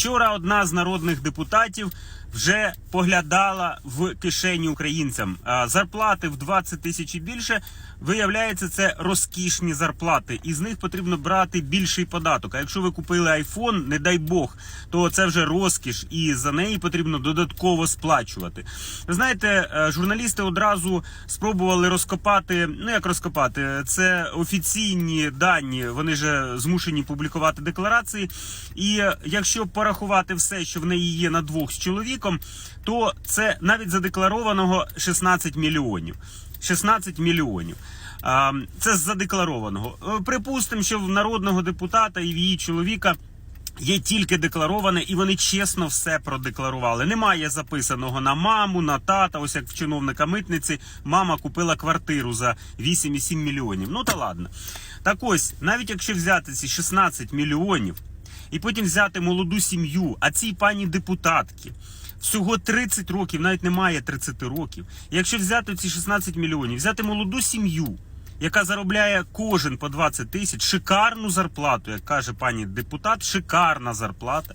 Вчора одна з народних депутатів вже поглядала в кишені українцям. Зарплати в 20 тисяч і більше. Виявляється, це розкішні зарплати, і з них потрібно брати більший податок. А якщо ви купили айфон, не дай Бог, то це вже розкіш, і за неї потрібно додатково сплачувати. Ви знаєте, е, журналісти одразу спробували розкопати. Ну як розкопати, це офіційні дані. Вони ж змушені публікувати декларації. І е, якщо порахувати все, що в неї є на двох з чоловіком, то це навіть задекларованого 16 мільйонів. 16 мільйонів. Це з задекларованого. Е, Припустимо, що в народного депутата і в її чоловіка. Є тільки деклароване, і вони чесно все продекларували. Немає записаного на маму, на тата. Ось як в чиновника митниці, мама купила квартиру за 8,7 мільйонів. Ну та ладно. Так ось, навіть якщо взяти ці 16 мільйонів і потім взяти молоду сім'ю, а цій пані депутатки всього 30 років, навіть немає 30 років. Якщо взяти ці 16 мільйонів, взяти молоду сім'ю, яка заробляє кожен по 20 тисяч, шикарну зарплату, як каже пані депутат, шикарна зарплата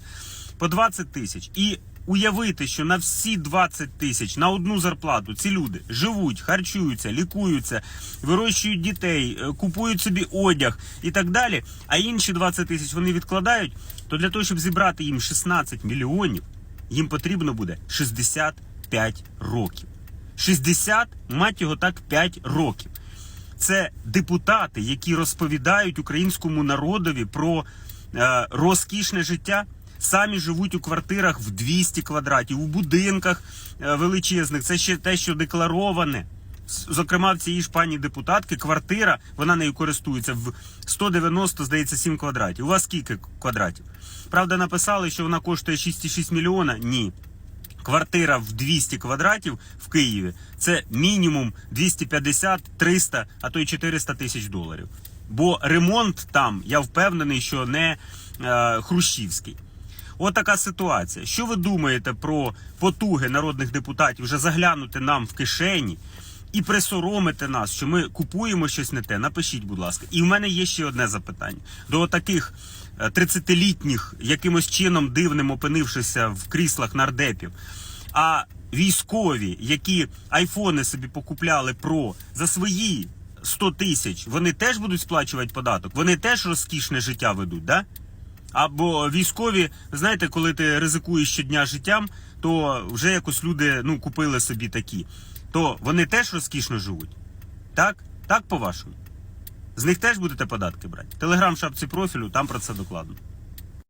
по 20 тисяч. І уявити, що на всі 20 тисяч на одну зарплату ці люди живуть, харчуються, лікуються, вирощують дітей, е, купують собі одяг і так далі. А інші 20 тисяч вони відкладають. То для того, щоб зібрати їм 16 мільйонів, їм потрібно буде 65 років. 60, мать його так, 5 років. Це депутати, які розповідають українському народові про е, розкішне життя. Самі живуть у квартирах в 200 квадратів, у будинках е, величезних. Це ще те, що деклароване. Зокрема, в цієї ж пані депутатки квартира, вона нею користується в 190, здається, 7 квадратів. У вас скільки квадратів? Правда, написали, що вона коштує 6,6 мільйона. Ні. Квартира в 200 квадратів в Києві це мінімум 250, 300, а то й 400 тисяч доларів. Бо ремонт там, я впевнений, що не е, хрущівський. От така ситуація. Що ви думаєте про потуги народних депутатів вже заглянути нам в кишені і присоромити нас, що ми купуємо щось не те? Напишіть, будь ласка. І в мене є ще одне запитання до таких 30-літніх, якимось чином дивним опинившися в кріслах нардепів. А військові, які айфони собі покупляли про за свої 100 тисяч, вони теж будуть сплачувати податок. Вони теж розкішне життя ведуть, да? Або військові, знаєте, коли ти ризикуєш щодня життям, то вже якось люди ну, купили собі такі. То вони теж розкішно живуть. Так? Так, по-вашому? З них теж будете податки брати. Телеграм шапці профілю, там про це докладно.